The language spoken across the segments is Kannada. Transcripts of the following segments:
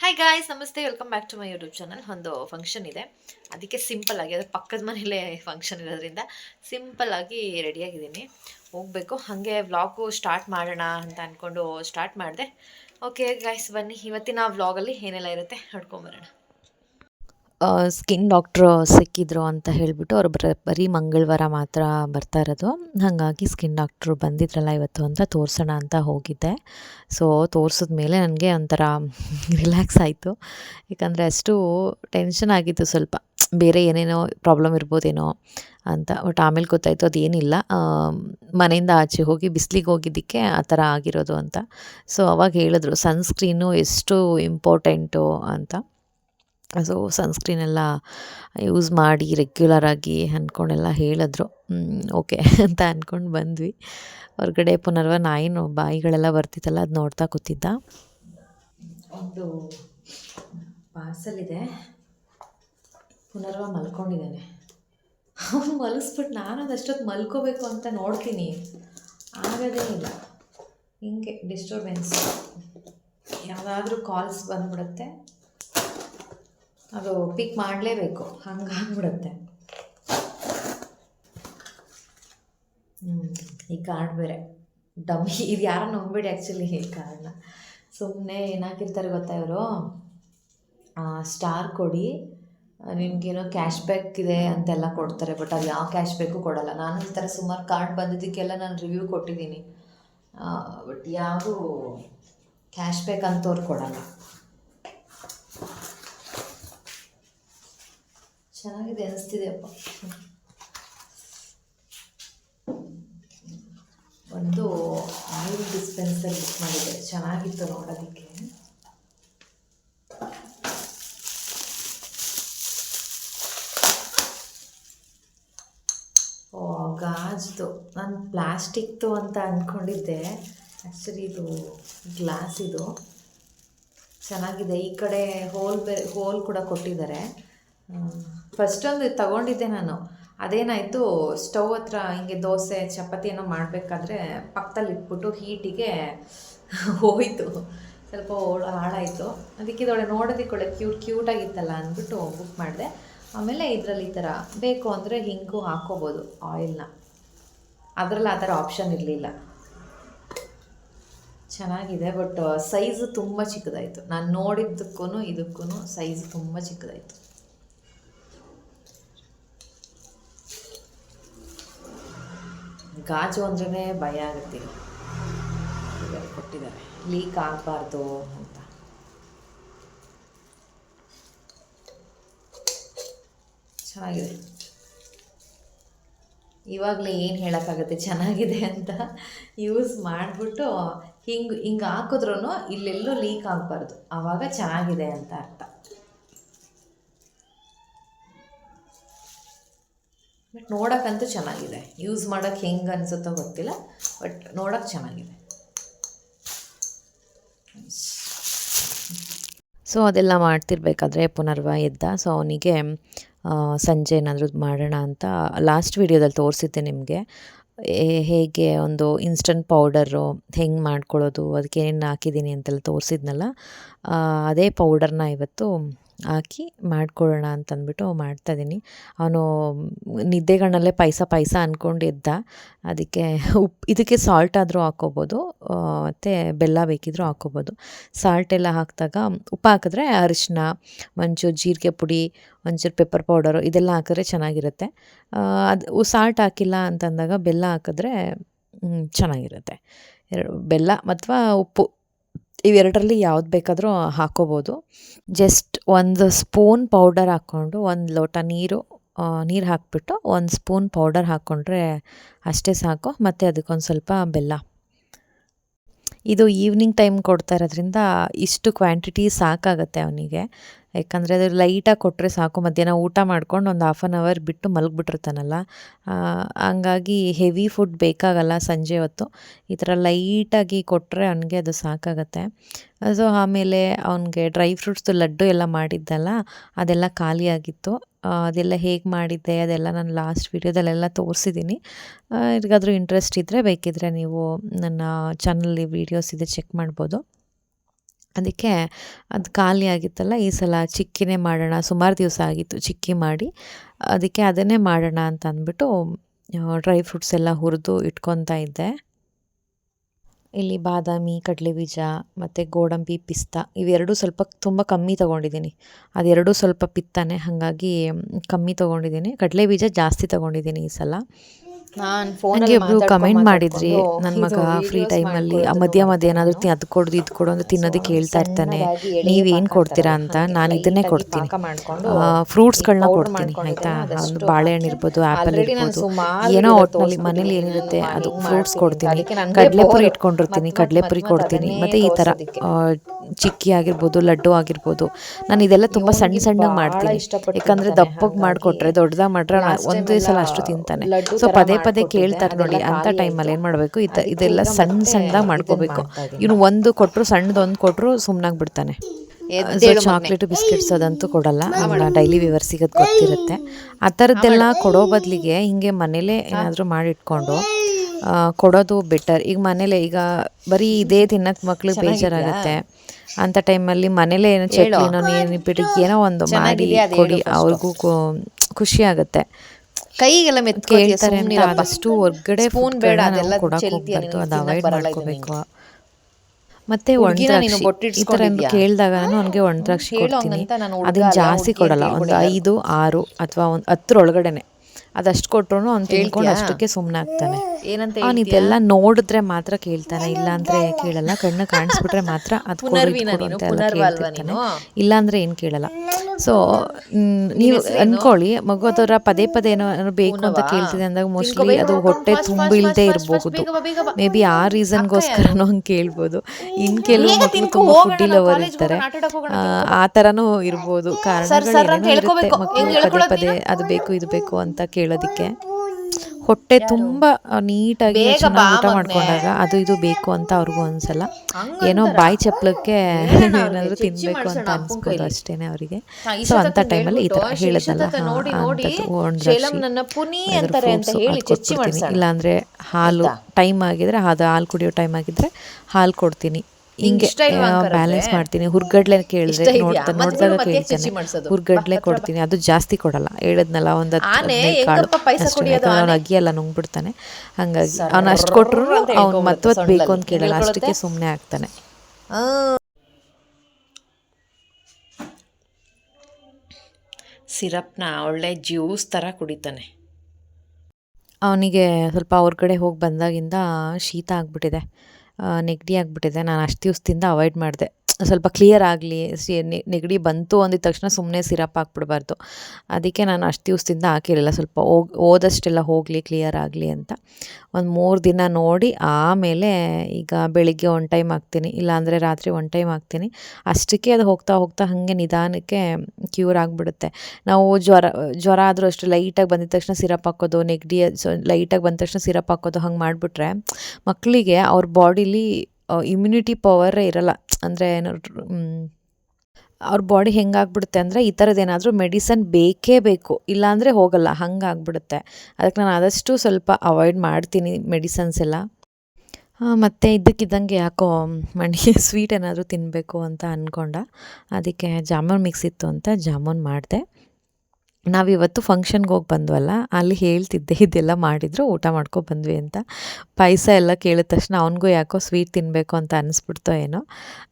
ಹಾಯ್ ಗಾಯ್ಸ್ ನಮಸ್ತೆ. Welcome back to my YouTube channel ಒಂದು ಫಂಕ್ಷನ್ ಇದೆ. ಅದಕ್ಕೆ ಸಿಂಪಲ್ ಆಗಿ ಅದ್ರ ಪಕ್ಕದ ಮನೇಲೇ ಫಂಕ್ಷನ್ ಇರೋದ್ರಿಂದ ಸಿಂಪಲ್ ಆಗಿ ರೆಡಿಯಾಗಿದ್ದೀನಿ ಹೋಗಬೇಕು. ಹಾಗೆ ವ್ಲಾಗು ಸ್ಟಾರ್ಟ್ ಮಾಡೋಣ ಅಂತ ಅಂದ್ಕೊಂಡು ಸ್ಟಾರ್ಟ್ ಮಾಡಿದೆ. ಓಕೆ ಗಾಯ್ಸ್ ಬನ್ನಿ. ಇವತ್ತಿನ ವ್ಲಾಗಲ್ಲಿ ಏನೆಲ್ಲ ಇರುತ್ತೆ ನೋಡ್ಕೊಂಬರೋಣ. ಸ್ಕಿನ್ ಡಾಕ್ಟ್ರು ಸಿಕ್ಕಿದ್ರು ಅಂತ ಹೇಳಿಬಿಟ್ಟು ಅವ್ರು ಬರ, ಬರೀ ಮಂಗಳವಾರ ಮಾತ್ರ ಬರ್ತಾ ಇರೋದು. ಹಾಗಾಗಿ ಸ್ಕಿನ್ ಡಾಕ್ಟ್ರು ಬಂದಿದ್ರಲ್ಲ ಇವತ್ತು ಅಂತ ತೋರಿಸೋಣ ಅಂತ ಹೋಗಿದ್ದೆ. ಸೊ ತೋರಿಸಿದ ಮೇಲೆ ನನಗೆ ಒಂಥರ ರಿಲ್ಯಾಕ್ಸ್ ಆಯಿತು. ಯಾಕಂದರೆ ಅಷ್ಟು ಟೆನ್ಷನ್ ಆಗಿತ್ತು ಸ್ವಲ್ಪ. ಬೇರೆ ಏನೇನೋ ಪ್ರಾಬ್ಲಮ್ ಇರ್ಬೋದೇನೋ ಅಂತ. ಬಟ್ ಆಮೇಲೆ ಗೊತ್ತಾಯಿತು ಅದೇನಿಲ್ಲ. ಮನೆಯಿಂದ ಆಚೆ ಹೋಗಿ ಬಿಸಿಲಿಗೆ ಹೋಗಿದ್ದಕ್ಕೆ ಆ ಥರ ಆಗಿರೋದು ಅಂತ. ಸೊ ಅವಾಗ ಹೇಳಿದ್ರು ಸನ್ಸ್ಕ್ರೀನು ಎಷ್ಟು ಇಂಪಾರ್ಟೆಂಟು ಅಂತ. ಸೊ ಸನ್ಸ್ಕ್ರೀನ್ ಎಲ್ಲ ಯೂಸ್ ಮಾಡಿ ರೆಗ್ಯುಲರಾಗಿ ಅಂದ್ಕೊಂಡೆಲ್ಲ ಹೇಳಿದ್ರು. ಓಕೆ ಅಂತ ಅಂದ್ಕೊಂಡು ಬಂದ್ವಿ. ಹೊರಗಡೆ ಪುನರ್ವ ನಾಯಿನು ಬಾಯಿಗಳೆಲ್ಲ ಬರ್ತಿತ್ತಲ್ಲ, ಅದು ನೋಡ್ತಾ ಕೂತಿದ್ದ. ಒಂದು ಪಾರ್ಸಲ್ ಇದೆ ಪುನರ್ವ ಮಲ್ಕೊಂಡಿದ್ದಾನೆ. ಮಲಗಿಸ್ಬಿಟ್ಟು ನಾನು ಅದಷ್ಟೊತ್ತು ಮಲ್ಕೋಬೇಕು ಅಂತ ನೋಡ್ತೀನಿ. ಆಗೋದೇ ಇಲ್ಲ. ಹಿಂಗೆ ಡಿಸ್ಟರ್ಬೆನ್ಸ್ ಯಾವುದಾದ್ರೂ ಕಾಲ್ಸ್ ಬಂದ್ಬಿಡುತ್ತೆ. ಅದು ಪಿಕ್ ಮಾಡಲೇಬೇಕು. ಹಂಗಾಗ್ಬಿಡುತ್ತೆ ಹ್ಞೂ ಈ ಕಾರ್ಡ್ ಬೇರೆ. ಡಮ್ಮಿ, ಇದು ಯಾರೋ ನಂಬಿಡಿ ಆ್ಯಕ್ಚುಲಿ ಈ ಕಾರ್ಡ್ನ ಸುಮ್ಮನೆ ಏನಾಕಿರ್ತಾರೆ ಗೊತ್ತಾ ಇವರು? ಸ್ಟಾರ್ ಕೊಡಿ. ನಿಮಗೇನೋ ಕ್ಯಾಶ್ ಬ್ಯಾಕ್ ಇದೆ ಅಂತೆಲ್ಲ ಕೊಡ್ತಾರೆ ಬಟ್ ಅದು ಯಾವ ಕ್ಯಾಶ್ ಬ್ಯಾಕು ಕೊಡಲ್ಲ. ನಾನು ಈ ಥರ ಸುಮಾರು ಕಾರ್ಡ್ ಬಂದಿದ್ದಕ್ಕೆಲ್ಲ ನಾನು ರಿವ್ಯೂ ಕೊಟ್ಟಿದ್ದೀನಿ. ಬಟ್ ಯಾವುದು ಕ್ಯಾಶ್ ಬ್ಯಾಕ್ ಅಂತವ್ರು ಕೊಡಲ್ಲ. ಚೆನ್ನಾಗಿದೆ ಅನಿಸ್ತಿದೆ ಅಪ್ಪ. ಒಂದು ಆಯಿಲ್ ಡಿಸ್ಪೆನ್ಸರ್ ಬುಕ್ ಮಾಡಿದೆ. ಚೆನ್ನಾಗಿತ್ತು ನೋಡೋದಕ್ಕೆ. ಗಾಜ್ದು. ನಾನು ಪ್ಲಾಸ್ಟಿಕ್ದು ಅಂತ ಅಂದ್ಕೊಂಡಿದ್ದೆ ಆ್ಯಕ್ಚುಲಿ ಇದು ಗ್ಲಾಸ್ ಇದು ಚೆನ್ನಾಗಿದೆ. ಈ ಕಡೆ ಹೋಲ್ ಬೆ, ಹೋಲ್ ಕೂಡ ಕೊಟ್ಟಿದ್ದಾರೆ. ಫಸ್ಟ್ ಒಂದು ತಗೊಂಡಿದ್ದೆ ನಾನು. ಅದೇನಾಯಿತು, ಸ್ಟವ್ ಹತ್ರ ಹಿಂಗೆ ದೋಸೆ ಚಪಾತಿ ಏನೋ ಮಾಡಬೇಕಾದ್ರೆ ಪಕ್ಕದಲ್ಲಿ ಇಟ್ಬಿಟ್ಟು ಹೀಟಿಗೆ ಹೋಯಿತು. ಸ್ವಲ್ಪ ಹಾಳಾಯಿತು. ಅದಕ್ಕೆ ಇದೊಳೆ ಒಳ್ಳೆ ಕ್ಯೂಟ್, ಕ್ಯೂಟಾಗಿತ್ತಲ್ಲ ಅಂದ್ಬಿಟ್ಟು ಬುಕ್ ಮಾಡಿದೆ. ಆಮೇಲೆ ಇದರಲ್ಲಿ ಈ ಥರ ಬೇಕು ಅಂದರೆ ಹಿಂಗೂ ಹಾಕ್ಕೋಬೋದು ಆಯಿಲ್ನ. ಅದರಲ್ಲಿ ಆ ಥರ ಆಪ್ಷನ್ ಇರಲಿಲ್ಲ. ಚೆನ್ನಾಗಿದೆ, ಬಟ್ ಸೈಜು ತುಂಬ ಚಿಕ್ಕದಾಯಿತು. ನಾನು ನೋಡಿದ್ದಕ್ಕೂ ಇದಕ್ಕೂ ಸೈಜ್ ತುಂಬ ಚಿಕ್ಕದಾಯಿತು. ಗಾಜು ಅಂದ್ರೆ ಭಯ ಆಗುತ್ತೆ. ಕೊಟ್ಟಿದ್ದಾರೆ. ಲೀಕ್ ಆಗಬಾರ್ದು ಅಂತ. ಚೆನ್ನಾಗಿದೆ. ಇವಾಗಲೇ ಏನು ಹೇಳೋಕ್ಕಾಗುತ್ತೆ? ಚೆನ್ನಾಗಿದೆ ಅಂತ ಯೂಸ್ ಮಾಡಿಬಿಟ್ಟು ಹಿಂಗೆ ಹಿಂಗೆ ಹಾಕಿದ್ರೂ ಇಲ್ಲೆಲ್ಲೂ ಲೀಕ್ ಆಗಬಾರ್ದು. ಆವಾಗ ಚೆನ್ನಾಗಿದೆ ಅಂತ ಅರ್ಥ ಬಟ್ ನೋಡೋಕ್ಕಂತೂ ಚೆನ್ನಾಗಿದೆ. ಯೂಸ್ ಮಾಡೋಕ್ಕೆ ಹೆಂಗೆ ಅನಿಸುತ್ತೋ ಗೊತ್ತಿಲ್ಲ ಬಟ್ ನೋಡೋಕ್ಕೆ ಚೆನ್ನಾಗಿದೆ. ಸೊ ಅದೆಲ್ಲ ಮಾಡ್ತಿರ್ಬೇಕಾದ್ರೆ ಪುನರ್ವ ಎದ್ದ ಸೊ ಅವನಿಗೆ ಸಂಜೆ ಏನಾದರೂ ಮಾಡೋಣ ಅಂತ ಲಾಸ್ಟ್ ವೀಡಿಯೋದಲ್ಲಿ ತೋರಿಸಿದ್ದೆ ನಿಮಗೆ. ಹೇಗೆ ಒಂದು ಇನ್ಸ್ಟಂಟ್ ಪೌಡರು ಹೆಂಗೆ ಮಾಡ್ಕೊಳ್ಳೋದು, ಅದಕ್ಕೆ ಏನೇನು ಹಾಕಿದ್ದೀನಿ ಅಂತೆಲ್ಲ ತೋರಿಸಿದ್ನಲ್ಲ. ಅದೇ ಪೌಡರ್ನ ಇವತ್ತು ಹಾಕಿ ಮಾಡ್ಕೊಳ್ಳೋಣ ಅಂತಂದ್ಬಿಟ್ಟು ಮಾಡ್ತಾಯಿದ್ದೀನಿ ಅವನು ನಿದ್ದೆಗಣ್ಣಲ್ಲೇ ಪಾಯಸ ಪಾಯಸ ಅಂದ್ಕೊಂಡು ಎದ್ದ. ಅದಕ್ಕೆ ಉಪ್ಪು ಇದಕ್ಕೆ ಸಾಲ್ಟ್ ಆದರೂ ಹಾಕ್ಕೋಬೋದು ಮತ್ತು ಬೆಲ್ಲ ಬೇಕಿದ್ರೂ ಹಾಕ್ಕೋಬೋದು ಸಾಲ್ಟ್ ಎಲ್ಲ ಹಾಕಿದಾಗ ಉಪ್ಪು ಹಾಕಿದ್ರೆ ಅರಿಶಿನ ಒಂಚೂರು ಜೀರಿಗೆ ಪುಡಿ, ಒಂಚೂರು ಪೆಪ್ಪರ್ ಪೌಡರು ಇದೆಲ್ಲ ಹಾಕಿದ್ರೆ ಚೆನ್ನಾಗಿರುತ್ತೆ. ಅದು ಸಾಲ್ಟ್ ಹಾಕಿಲ್ಲ ಅಂತಂದಾಗ ಬೆಲ್ಲ ಹಾಕಿದ್ರೆ ಚೆನ್ನಾಗಿರುತ್ತೆ. ಎರಡು, ಬೆಲ್ಲ ಅಥವಾ ಉಪ್ಪು. ಇವೆರಡರಲ್ಲಿ ಯಾವ್ದು ಬೇಕಾದರೂ ಹಾಕ್ಕೋಬೋದು ಜಸ್ಟ್ ಒಂದು ಸ್ಪೂನ್ ಪೌಡರ್ ಹಾಕ್ಕೊಂಡು, ಒಂದು ಲೋಟ ನೀರು ನೀರು ಹಾಕಿಬಿಟ್ಟು ಒಂದು ಸ್ಪೂನ್ ಪೌಡರ್ ಹಾಕ್ಕೊಂಡ್ರೆ ಅಷ್ಟೇ ಸಾಕು. ಮತ್ತು ಅದಕ್ಕೊಂದು ಸ್ವಲ್ಪ ಬೆಲ್ಲ. ಇದು ಈವ್ನಿಂಗ್ ಟೈಮ್ ಕೊಡ್ತಾ ಇರೋದ್ರಿಂದ ಇಷ್ಟು ಕ್ವಾಂಟಿಟಿ ಸಾಕಾಗುತ್ತೆ ಅವನಿಗೆ. ಯಾಕಂದರೆ ಅದು ಲೈಟಾಗಿ ಕೊಟ್ಟರೆ ಸಾಕು. ಮಧ್ಯಾಹ್ನ ಊಟ ಮಾಡ್ಕೊಂಡು ಒಂದು ಹಾಫ್ ಆನ್ ಅವರ್ ಬಿಟ್ಟು ಮಲಗಿಬಿಟ್ಟಿರ್ತಾನಲ್ಲ. ಹಂಗಾಗಿ ಹೆವಿ ಫುಡ್ ಬೇಕಾಗಲ್ಲ ಸಂಜೆ ಹೊತ್ತು. ಈ ಥರ ಲೈಟಾಗಿ ಕೊಟ್ಟರೆ ಅವನಿಗೆ ಅದು ಸಾಕಾಗತ್ತೆ. ಸೊ ಆಮೇಲೆ ಅವನಿಗೆ ಡ್ರೈ ಫ್ರೂಟ್ಸ್ದು ಲಡ್ಡು ಎಲ್ಲ ಮಾಡಿದ್ದಲ್ಲ, ಅದೆಲ್ಲ ಖಾಲಿಯಾಗಿತ್ತು. ಅದೆಲ್ಲ ಹೇಗೆ ಮಾಡಿದ್ದೆ, ಅದೆಲ್ಲ ನಾನು ಲಾಸ್ಟ್ ವೀಡಿಯೋದಲ್ಲೆಲ್ಲ ತೋರಿಸಿದ್ದೀನಿ ಯಾರಿಗಾದರೂ ಇಂಟ್ರೆಸ್ಟ್ ಇದ್ದರೆ ಬೇಕಿದ್ದರೆ ನೀವು ನನ್ನ ಚಾನಲ್ಲಿ ವೀಡಿಯೋಸ್ ಇದೆ ಚೆಕ್ ಮಾಡ್ಬೋದು. ಅದಕ್ಕೆ ಅದು ಖಾಲಿ ಆಗಿತ್ತಲ್ಲ, ಈ ಸಲ ಚಿಕ್ಕಿನೇ ಮಾಡೋಣ, ಸುಮಾರು ದಿವಸ ಆಗಿತ್ತು ಚಿಕ್ಕಿ ಮಾಡಿ. ಅದಕ್ಕೆ ಅದನ್ನೇ ಮಾಡೋಣ ಅಂತ ಅಂದ್ಬಿಟ್ಟು ಡ್ರೈ ಫ್ರೂಟ್ಸ್ ಎಲ್ಲ ಹುರಿದು ಇಟ್ಕೊತಾ ಇದ್ದೆ. ಇಲ್ಲಿ ಬಾದಾಮಿ ಕಡಲೆ ಬೀಜ ಮತ್ತು ಗೋಡಂಬಿ, ಪಿಸ್ತಾ ಇವೆರಡೂ ಸ್ವಲ್ಪ ತುಂಬ ಕಮ್ಮಿ ತೊಗೊಂಡಿದ್ದೀನಿ. ಅದೆರಡೂ ಸ್ವಲ್ಪ ಪಿತ್ತಾನೆ, ಹಾಗಾಗಿ ಕಮ್ಮಿ ತೊಗೊಂಡಿದ್ದೀನಿ. ಕಡಲೆ ಬೀಜ ಜಾಸ್ತಿ ತೊಗೊಂಡಿದ್ದೀನಿ ಈ ಸಲ. ನನಗೆ ಒಬ್ರು ಕಮೆಂಟ್ ಮಾಡಿದ್ರಿ. ನನ್ನ ಮಗ ಫ್ರೀ ಟೈಮಲ್ಲಿ ಮಧ್ಯ ಮಧ್ಯ ಏನಾದ್ರೂ ಅದು ಕೊಡು ಇದು ಕೊಡು ಅಂತ ತಿನ್ನೋದಕ್ಕೆ ಹೇಳ್ತಾ ಇರ್ತಾನೆ. ನೀವೇನು ಕೊಡ್ತೀರಾ ಅಂತ ನಾನು ಇದನ್ನೇ ಕೊಡ್ತೀನಿ. ಫ್ರೂಟ್ಸ್ಗಳನ್ನ ಕೊಡ್ತೀನಿ ಆಯಿತಾ? ಒಂದು ಬಾಳೆಹಣ್ಣು ಇರ್ಬೋದು ಆ್ಯಪಲ್ ಇರ್ಬೋದು ಏನೋ ಒಟ್ಟಿನಲ್ಲಿ ಮನೇಲಿ ಏನಿರುತ್ತೆ ಅದು ಫ್ರೂಟ್ಸ್ ಕೊಡ್ತೀನಿ. ಕಡಲೆಪುರಿ ಇಟ್ಕೊಂಡಿರ್ತೀನಿ ಕಡಲೆಪುರಿ ಕೊಡ್ತೀನಿ. ಮತ್ತು ಈ ಥರ ಚಿಕ್ಕಿ ಆಗಿರ್ಬೋದು ಲಡ್ಡು ಆಗಿರ್ಬೋದು. ನಾನು ಇದೆಲ್ಲ ತುಂಬ ಸಣ್ಣ ಸಣ್ಣ ಮಾಡ್ತೀನಿ. ಯಾಕಂದರೆ ದಪ್ಪಗೆ ಮಾಡಿಕೊಟ್ರೆ ದೊಡ್ಡದಾಗಿ ಮಾಡ್ರೆ ಒಂದೇ ಸಲ ಅಷ್ಟು ತಿಂತಾನೆ. ಸೊ ಪದೇ ಪದೇ ಕೇಳ್ತಾರೆ ನೋಡಿ ಅಂತ ಟೈಮಲ್ಲಿ ಏನು ಮಾಡಬೇಕು? ಇದ ಇದೆಲ್ಲ ಸಣ್ಣ ಸಣ್ಣದಾಗಿ ಮಾಡ್ಕೋಬೇಕು. ಇವನು ಒಂದು ಕೊಟ್ಟರು ಸಣ್ಣದೊಂದು ಕೊಟ್ಟರು ಸುಮ್ಮನಾಗಿ ಬಿಡ್ತಾನೆ. ಚಾಕ್ಲೇಟ್ ಬಿಸ್ಕೆಟ್ಸ್ ಅದಂತೂ ಕೊಡಲ್ಲ. ನಮ್ಮ ಡೈಲಿ ವಿವರ್ಸಿಗೆ ಅದು ಗೊತ್ತಿರುತ್ತೆ. ಆ ಥರದ್ದೆಲ್ಲ ಕೊಡೋ ಬದಲಿಗೆ ಹಿಂಗೆ ಮನೇಲೇ ಏನಾದರೂ ಮಾಡಿಟ್ಕೊಂಡು ಕೊಡೋದು ಬೆಟರ್ ಈಗ ಮನೇಲೆ ಈಗ ಬರೀ ಇದೇ ತಿನ್ನಕ್ಕೆ ಮಕ್ಳಿಗೆ ಬೇಜಾರಾಗುತ್ತೆ. ಅಂಥ ಟೈಮಲ್ಲಿ ಮನೇಲೆ ಏನೋ ಚಟ್ನಿನೋ ನೆನಪಿಟ್ಟು ಏನೋ ಒಂದು ಮಾಡಿ ಕೊಡಿ ಅವ್ರಿಗೂ ಖುಷಿ ಆಗುತ್ತೆ. ಕೈಗೆಲ್ಲ ಕೇಳ್ತಾರೆ ಸುಮ್ಮನೆ ಆದಷ್ಟು ಹೊರ್ಗಡೆ ಫೋನ್ ಬೇಡ ಅದೆಲ್ಲ ಚೆಲ್ತಿಯ ಅದು ಅವಾಯ್ಡ್ ಮಾಡ್ಕೋಬೇಕು. ಮತ್ತೆ ಒಣದ್ರಾಕ್ಷಿ ನೀನು ಈ ಥರ ಕೇಳಿದಾಗ ನಾನು ಅವ್ನಿಗೆ ಒಣದ್ರಾಕ್ಷಿ ಕೊಡ್ತೀನಿ. ಅದನ್ನ ಜಾಸ್ತಿ ಕೊಡಲ್ಲ. ಒಂದ್. ಐದು ಆರು ಅಥವಾ ಒಂದು ಹತ್ರೊಳಗಡೆನೆ ಅದಷ್ಟು ಕೊಟ್ರು ಅವ್ನು ತಿಳ್ಕೊಂಡು? ಅಷ್ಟಕ್ಕೆ ಸುಮ್ಮನೆ ಆಗ್ತಾನೆ ಏನಂತ ಅವ್ನು ಇದೆಲ್ಲ ನೋಡಿದ್ರೆ ಮಾತ್ರ ಕೇಳ್ತಾನೆ ಇಲ್ಲ ಅಂದ್ರೆ ಕೇಳಲ್ಲ ಕಣ್ಣು ಕಾಣಿಸ್ಬಿಟ್ರೆ ಮಾತ್ರ ಅದು ಕೇಳ್ತಿರ್ತಾನೆ? ಇಲ್ಲ ಅಂದ್ರೆ ಏನು ಕೇಳಲ್ಲ. ಸೊ ನೀವು ಅನ್ಕೊಳ್ಳಿ ಮಗು ಅದರ ಪದೇ ಪದೇ ಏನೋ ಬೇಕು ಅಂತ ಕೇಳ್ತಿದೆ ಅಂದಾಗ ಮೋಸ್ಟ್ಲಿ ಅದು ಹೊಟ್ಟೆ ತುಂಬಿಲ್ದೆ ಇರಬಹುದು. ಮೇ ಬಿ ಆ ರೀಸನ್ಗೋಸ್ಕರನೂ ಹಂಗ್ ಕೇಳ್ಬೋದು. ಇನ್ ಕೆಲವು ಮಕ್ಕಳು ತುಂಬಾ ಫುಡ್ಡಿ ಲವರ್ ಇರ್ತಾರೆ. ಆ, ಥರನೂ ಇರ್ಬೋದು. ಕಾರಣ ಏನೇನೋ ಇರುತ್ತೆ. ಮಕ್ಕಳು ಪದೇ ಪದೇ ಅದು ಬೇಕು ಇದು ಬೇಕು ಅಂತ ಕೇಳೋದಕ್ಕೆ. ಹೊಟ್ಟೆ ತುಂಬಾ ನೀಟಾಗಿ ಚೆನ್ನಾಗಿ ಊಟ ಮಾಡ್ಕೊಂಡಾಗ ಅದು ಇದು ಬೇಕು ಅಂತ ಅವ್ರಿಗೂ ಅನ್ಸಲ್ಲ. ಏನೋ ಬಾಯಿ ಚಪ್ಲಕ್ಕೆ ಏನಾದರೂ ತಿನ್ಬೇಕು ಅಂತ ಅನ್ಸ್ಬೋದು ಅಷ್ಟೇನೆ ಅವರಿಗೆ. ಸೊ ಅಂತ ಟೈಮಲ್ಲಿ ಈ ತರ ಹೇಳದಲ್ಲ ಹೇಳಿ ಇಲ್ಲಾಂದ್ರೆ ಹಾಲು ಟೈಮ್ ಆಗಿದ್ರೆ ಅದು ಹಾಲು ಕುಡಿಯೋ ಟೈಮ್ ಆಗಿದ್ರೆ ಹಾಲು ಕೊಡ್ತೀನಿ. ಹಿಂಗೆ ಬ್ಯಾಲೆನ್ಸ್ ಮಾಡ್ತೀನಿ. ಹುರ್ಗಡ್ಲೆ ಕೇಳಿದ್ರೆ ನೋಡ್ತಾ ನೋಡಿದಾಗ ಕೇಳ್ತಾನೆ. ಹುರ್ಗಡ್ಲೆ ಕೊಡ್ತೀನಿ. ಅದು ಜಾಸ್ತಿ ಕೊಡಲ್ಲ. ಹೇಳಿದ್ನಲ್ಲ ಒಂದು ಕುಡಿಯೋದು ಅವ್ನು ಅಗಿಯಲ್ಲ ನುಂಗ್ಬಿಡ್ತಾನೆ. ಹಂಗಾಗಿ ಅವ್ನು ಅಷ್ಟು ಕೊಟ್ರು ಅವ್ನು ಮತ್ತೊತ್ ಬೇಕು ಅಂತ ಕೇಳಲ್ಲ. ಅಷ್ಟಕ್ಕೆ ಸುಮ್ಮನೆ ಆಗ್ತಾನೆ. ಸಿರಪ್ನ ಒಳ್ಳೆ ಜ್ಯೂಸ್ ಥರ ಕುಡಿತಾನೆ. ಅವನಿಗೆ ಸ್ವಲ್ಪ ಅವ್ರ ಕಡೆ ಹೋಗಿ ಬಂದಾಗಿಂದ ಶೀತ ಆಗಿಬಿಟ್ಟಿದೆ. ನೆಗಡಿ ಆಗಿಬಿಟ್ಟಿದೆ. ನಾನು ಅಷ್ಟು ದಿವಸದಿಂದ ಅವಾಯ್ಡ್ ಮಾಡಿದೆ. ಸ್ವಲ್ಪ ಕ್ಲಿಯರ್ ಆಗಲಿ ನೆಗಡಿ ಬಂತು ಅಂದಿದ ತಕ್ಷಣ ಸುಮ್ಮನೆ ಸಿರಪ್ ಹಾಕ್ಬಿಡ್ಬಾರ್ದು. ಅದಕ್ಕೆ ನಾನು ಅಷ್ಟು ದಿವಸದಿಂದ ಹಾಕಿರಲಿಲ್ಲ. ಸ್ವಲ್ಪ ಹೋಗಿ, ಹೋದಷ್ಟೆಲ್ಲ ಹೋಗಲಿ ಕ್ಲಿಯರ್ ಆಗಲಿ ಅಂತ. ಒಂದು ಮೂರು ದಿನ ನೋಡಿ, ಆಮೇಲೆ ಈಗ ಬೆಳಿಗ್ಗೆ ಒನ್ ಟೈಮ್ ಹಾಕ್ತೀನಿ. ಇಲ್ಲಾಂದರೆ ರಾತ್ರಿ ಒನ್ ಟೈಮ್ ಹಾಕ್ತೀನಿ. ಅಷ್ಟಕ್ಕೆ ಅದು ಹೋಗ್ತಾ ಹೋಗ್ತಾ ಹಾಗೆ ನಿಧಾನಕ್ಕೆ ಕ್ಯೂರ್ ಆಗಿಬಿಡುತ್ತೆ. ನಾವು ಜ್ವರ ಜ್ವರ ಆದರೂ ಅಷ್ಟು ಲೈಟಾಗಿ ಬಂದಿದ ತಕ್ಷಣ ಸಿರಪ್ ಹಾಕೋದು, ನೆಗಡಿ ಲೈಟಾಗಿ ಬಂದ ತಕ್ಷಣ ಸಿರಪ್ ಹಾಕೋದು ಹಂಗೆ ಮಾಡಿಬಿಟ್ರೆ ಮಕ್ಕಳಿಗೆ ಅವ್ರ ಬಾಡಿಲಿ ಇಮ್ಯುನಿಟಿ ಪವರೇ ಇರಲ್ಲ. ಅಂದರೆ ಏನು ಅವ್ರ ಬಾಡಿ ಹೆಂಗಾಗ್ಬಿಡುತ್ತೆ ಅಂದರೆ ಈ ಥರದ್ದೇನಾದರೂ ಮೆಡಿಸನ್ ಬೇಕೇ ಬೇಕು. ಇಲ್ಲಾಂದರೆ ಹೋಗಲ್ಲ, ಹಂಗಾಗ್ಬಿಡುತ್ತೆ. ಅದಕ್ಕೆ ನಾನು ಆದಷ್ಟು ಸ್ವಲ್ಪ ಅವಾಯ್ಡ್ ಮಾಡ್ತೀನಿ ಮೆಡಿಸನ್ಸ್ ಎಲ್ಲ. ಮತ್ತು ಇದ್ದಕ್ಕಿದ್ದಂಗೆ ಯಾಕೋ ಮಣಿಗೆ ಸ್ವೀಟ್ ಏನಾದರೂ ತಿನ್ನಬೇಕು ಅಂತ ಅಂದ್ಕೊಂಡ ಅದಕ್ಕೆ ಜಾಮೂನ್ ಮಿಕ್ಸ್ ಇತ್ತು ಅಂತ ಜಾಮೂನ್ ಮಾಡಿದೆ. ನಾವಿವತ್ತು ಫಂಕ್ಷನ್ಗೆ ಹೋಗಿ ಬಂದ್ವಲ್ಲ, ಅಲ್ಲಿ ಹೇಳ್ತಿದ್ದೆ, ಇದೆಲ್ಲ ಮಾಡಿದ್ರು, ಊಟ ಮಾಡ್ಕೊ ಬಂದ್ವಿ ಅಂತ. ಪಾಯಸ ಎಲ್ಲ ಕೇಳಿದ ತಕ್ಷಣ ಅವನಿಗೂ ಯಾಕೋ ಸ್ವೀಟ್ ತಿನ್ನಬೇಕು ಅಂತ ಅನಿಸ್ಬಿಡ್ತೋ ಏನೋ.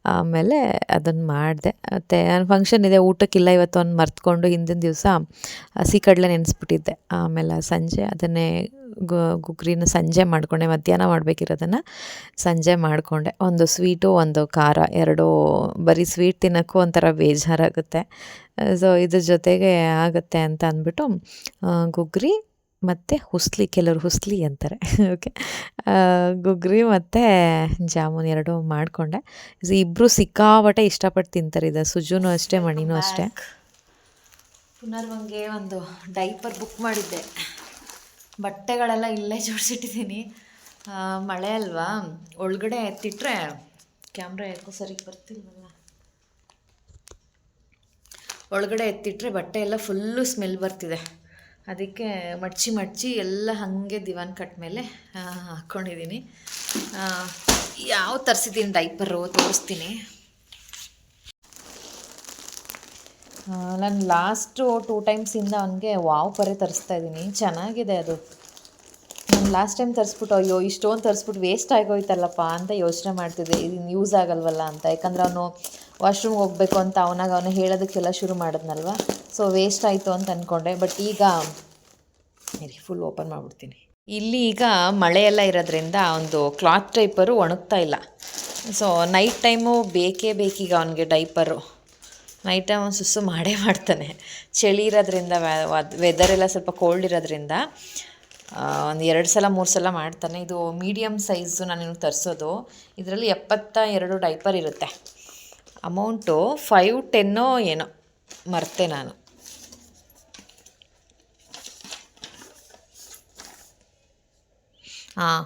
ಆಮೇಲೆ ಅದನ್ನು ಮಾಡಿದೆ. ಮತ್ತು ನಾನು ಫಂಕ್ಷನ್ ಇದೆ, ಊಟಕ್ಕಿಲ್ಲ ಇವತ್ತು ಅವ್ನು ಮರ್ತ್ಕೊಂಡು ಹಿಂದಿನ ದಿವಸ ಹಸಿ ಕಡಲೆ ನೆನೆಸ್ಬಿಟ್ಟಿದ್ದೆ. ಆಮೇಲೆ ಸಂಜೆ ಅದನ್ನೇ ಗುಗ್ರಿನ ಸಂಜೆ ಮಾಡಿಕೊಂಡೆ, ಮಧ್ಯಾಹ್ನ ಮಾಡಬೇಕಿರೋದನ್ನು ಸಂಜೆ ಮಾಡಿಕೊಂಡೆ. ಒಂದು ಸ್ವೀಟು, ಒಂದು ಖಾರ, ಎರಡು ಬರೀ ಸ್ವೀಟ್ ತಿನ್ನೋಕ್ಕೂ ಒಂಥರ ಬೇಜಾರಾಗುತ್ತೆ. ಸೊ ಇದ್ರ ಜೊತೆಗೆ ಆಗುತ್ತೆ ಅಂತ ಅಂದ್ಬಿಟ್ಟು ಗುಗ್ರಿ ಮತ್ತು ಹುಸ್ಲಿ, ಕೆಲವರು ಹುಸ್ಲಿ ಅಂತಾರೆ. ಓಕೆ ಗುಗ್ರಿ ಮತ್ತು ಜಾಮೂನ್ ಎರಡು ಮಾಡಿಕೊಂಡೆ. ಇಬ್ಬರು ಸಿಕ್ಕಾಪಟ್ಟೆ ಇಷ್ಟಪಟ್ಟು ತಿಂತಾರೆ ಇದು. ಸುಜುನು ಅಷ್ಟೇ, ಮಣಿನೂ ಅಷ್ಟೇ. ಪುನರ್ವಂಗೆ ಒಂದು ಡೈಪರ್ ಬುಕ್ ಮಾಡಿದ್ದೆ. ಬಟ್ಟೆಗಳೆಲ್ಲ ಇಲ್ಲೇ ಜೋಡಿಸಿಟ್ಟಿದ್ದೀನಿ. ಮಳೆ ಅಲ್ವಾ? ಒಳಗಡೆ ಎತ್ತಿಟ್ರೆ ಕ್ಯಾಮ್ರಾ ಯಾಕೋ ಸರಿ ಬರ್ತಿಲ್ವಲ್ಲ? ಒಳಗಡೆ ಎತ್ತಿಟ್ರೆ ಬಟ್ಟೆ ಎಲ್ಲ ಫುಲ್ಲು ಸ್ಮೆಲ್ ಬರ್ತಿದೆ. ಅದಕ್ಕೆ ಮಡ್ಚಿ ಮಡ್ಚಿ ಎಲ್ಲ ಹಾಗೆ ದಿವಾನ್ ಕಟ್ ಮೇಲೆ ಹಾಕ್ಕೊಂಡಿದ್ದೀನಿ ಯಾವ ತರಿಸಿದ್ದೀನಿ ಡೈಪರು ತೋರಿಸ್ತೀನಿ. ನಾನು ಲಾಸ್ಟು ಟೂ ಟೈಮ್ಸಿಂದ ಅವನಿಗೆ ವಾವ್ ಪರೆ ತರಿಸ್ತಾ ಇದ್ದೀನಿ ಚೆನ್ನಾಗಿದೆ ಅದು. ನಾನು ಲಾಸ್ಟ್ ಟೈಮ್ ತರಿಸ್ಬಿಟ್ಟು, ಅಯ್ಯೋ, ಇಷ್ಟೊಂದು ತರಿಸ್ಬಿಟ್ಟು ವೇಸ್ಟ್ ಆಗೋಯ್ತಲ್ಲಪ್ಪ ಅಂತ ಯೋಚನೆ ಮಾಡ್ತಿದ್ದೆ. ಇದನ್ನು ಯೂಸ್ ಆಗಲ್ವಲ್ಲ ಅಂತ. ಯಾಕಂದ್ರೆ ಅವನು ವಾಶ್ರೂಮ್ಗೆ ಹೋಗಬೇಕು ಅಂತ ಅವನಾಗ ಅವನು ಹೇಳೋದಕ್ಕೆಲ್ಲ ಶುರು ಮಾಡಿದ್ನಲ್ವ? ಸೊ ವೇಸ್ಟ್ ಆಯಿತು ಅಂತ ಅಂದ್ಕೊಂಡೆ ಬಟ್ ಈಗ ಫುಲ್ ಓಪನ್ ಮಾಡಿಬಿಡ್ತೀನಿ. ಇಲ್ಲಿ ಈಗ ಮಳೆ ಎಲ್ಲ ಇರೋದ್ರಿಂದ ಒಂದು ಕ್ಲಾತ್ ಟೈಪರು ಒಣಗ್ತಾ ಇಲ್ಲ. ಸೊ ನೈಟ್ ಟೈಮು ಬೇಕೇ ಬೇಕೀಗ ಅವನಿಗೆ ಡೈಪರು ನೈಟ್ ಟೈಮ್ ಸುಸ್ಸು ಮಾಡೇ ಮಾಡ್ತಾನೆ. ಚಳಿ ಇರೋದ್ರಿಂದ ವೆದರ್ ಎಲ್ಲ ಸ್ವಲ್ಪ ಕೋಲ್ಡ್ ಇರೋದ್ರಿಂದ ಒಂದು ಎರಡು ಸಲ, ಮೂರು ಸಲ ಮಾಡ್ತಾನೆ. ಇದು ಮೀಡಿಯಮ್ ಸೈಜು ನಾನು ನಿಮ್ಗೆ ತರಿಸೋದು. ಇದರಲ್ಲಿ ಎಪ್ಪತ್ತ ಎರಡು ಡೈಪರ್ ಇರುತ್ತೆ. ಅಮೌಂಟು ಫೈವ್ ಟೆನ್ನೋ ಏನೋ, ಮರ್ತೆ ನಾನು. ಹಾಂ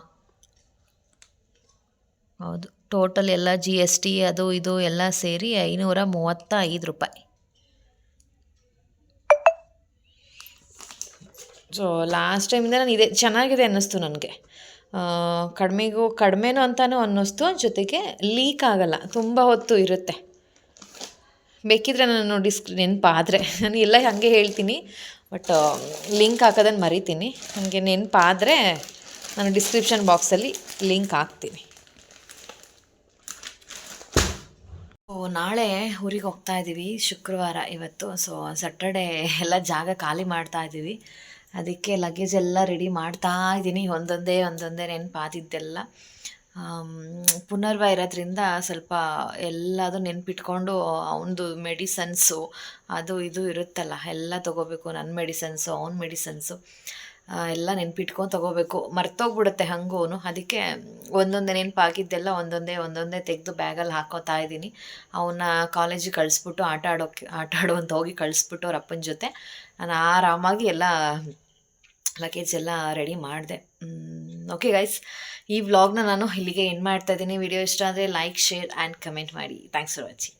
ಹೌದು. ಟೋಟಲ್ ಎಲ್ಲ ಜಿ ಎಸ್ ಟಿ ಅದು ಇದು ಎಲ್ಲ ಸೇರಿ ಐನೂರ ಮೂವತ್ತ ಐದು ರೂಪಾಯಿ ಸೊ ಲಾಸ್ಟ್ ಟೈಮಿಂದ ನಾನು ಇದೆ ಚೆನ್ನಾಗಿದೆ ಅನ್ನಿಸ್ತು ನನಗೆ. ಕಡಿಮೆಗೂ ಕಡಿಮೆನೂ ಅಂತಲೂ ಅನ್ನಿಸ್ತು, ಜೊತೆಗೆ ಲೀಕ್ ಆಗಲ್ಲ, ತುಂಬ ಹೊತ್ತು ಇರುತ್ತೆ. ಬೇಕಿದ್ರೆ ನಾನು ಡಿಸ್ಕ್ ನೆನಪಾದರೆ. ನಾನು ಎಲ್ಲ ಹಾಗೆ ಹೇಳ್ತೀನಿ ಬಟ್ ಲಿಂಕ್ ಹಾಕೋದನ್ನು ಮರಿತೀನಿ. ನನಗೆ ನೆನಪಾದರೆ ನಾನು ಡಿಸ್ಕ್ರಿಪ್ಷನ್ ಬಾಕ್ಸಲ್ಲಿ ಲಿಂಕ್ ಹಾಕ್ತೀನಿ. ಓ ನಾಳೆ ಊರಿಗೆ ಹೋಗ್ತಾ ಇದ್ದೀವಿ ಶುಕ್ರವಾರ ಇವತ್ತು. ಸೊ ಸ್ಯಾಟರ್ಡೇ ಎಲ್ಲ ಜಾಗ ಖಾಲಿ ಮಾಡ್ತಾ ಇದ್ದೀವಿ ಅದಕ್ಕೆ ಲಗೇಜ್ ಎಲ್ಲ ರೆಡಿ ಮಾಡ್ತಾ ಇದ್ದೀನಿ ಒಂದೊಂದೇ ಒಂದೊಂದೇ ನೆನಪಾದಿದ್ದೆಲ್ಲ. ಪುನರ್ವ ಇರೋದ್ರಿಂದ ಸ್ವಲ್ಪ ಎಲ್ಲದೂ ನೆನ್ಪಿಟ್ಕೊಂಡು, ಅವನದು ಮೆಡಿಸನ್ಸು ಅದು, ಇದು ಇರುತ್ತಲ್ಲ, ಎಲ್ಲ ತೊಗೋಬೇಕು. ನನ್ನ ಮೆಡಿಸನ್ಸು ಅವ್ನ ಮೆಡಿಸನ್ಸು ಎಲ್ಲ ನೆನ್ಪಿಟ್ಕೊಂಡು ತೊಗೋಬೇಕು. ಮರ್ತೋಗ್ಬಿಡುತ್ತೆ ಹಂಗೂ ಅದಕ್ಕೆ ಒಂದೊಂದೇ ನೆನಪಾಗಿದ್ದೆಲ್ಲ ಒಂದೊಂದೇ ಒಂದೊಂದೇ ತೆಗೆದು ಬ್ಯಾಗಲ್ಲಿ ಹಾಕೋತಾ ಇದ್ದೀನಿ. ಅವನ್ನ ಕಾಲೇಜಿಗೆ ಕಳಿಸ್ಬಿಟ್ಟು ಆಟ ಆಡೋಕ್ಕೆ ಆಟ ಆಡುವಂತ ಹೋಗಿ ಕಳಿಸ್ಬಿಟ್ಟು ಅವ್ರ ಅಪ್ಪನ ಜೊತೆ ನಾನು ಆರಾಮಾಗಿ ಎಲ್ಲ ಲಗೇಜ್ ಎಲ್ಲ ರೆಡಿ ಮಾಡಿದೆ. ಓಕೆ ಗೈಸ್ ಈ ವ್ಲಾಗ್ನ ನಾನು ಇಲ್ಲಿಗೆ ಎಂಡ್ ಮಾಡ್ತಾ ಇದ್ದೀನಿ. ವಿಡಿಯೋ ಇಷ್ಟ ಆದರೆ ಲೈಕ್ ಶೇರ್ ಆ್ಯಂಡ್ ಕಮೆಂಟ್ ಮಾಡಿ. Thanks for watching